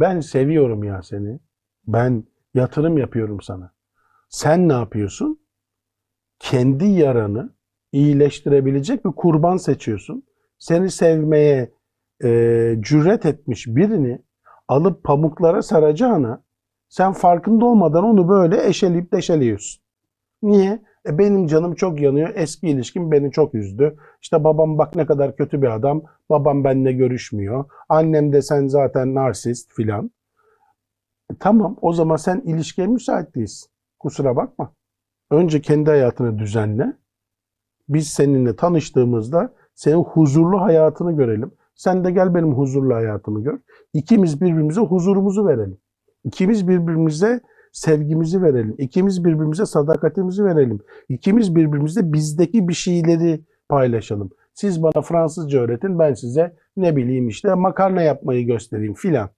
Ben seviyorum ya seni. Ben yatırım yapıyorum sana. Sen ne yapıyorsun? Kendi yaranı iyileştirebilecek bir kurban seçiyorsun. Seni sevmeye e, cüret etmiş birini alıp pamuklara saracağına sen farkında olmadan onu böyle eşeleyip deşeliyorsun. Niye? E benim canım çok yanıyor. Eski ilişkim beni çok üzdü. İşte babam bak ne kadar kötü bir adam. Babam benimle görüşmüyor. Annem de sen zaten narsist filan. E tamam o zaman sen ilişkiye müsait değilsin. Kusura bakma. Önce kendi hayatını düzenle. Biz seninle tanıştığımızda senin huzurlu hayatını görelim. Sen de gel benim huzurlu hayatımı gör. İkimiz birbirimize huzurumuzu verelim. İkimiz birbirimize sevgimizi verelim. İkimiz birbirimize sadakatimizi verelim. İkimiz birbirimize bizdeki bir şeyleri paylaşalım. Siz bana Fransızca öğretin, ben size ne bileyim işte makarna yapmayı göstereyim filan.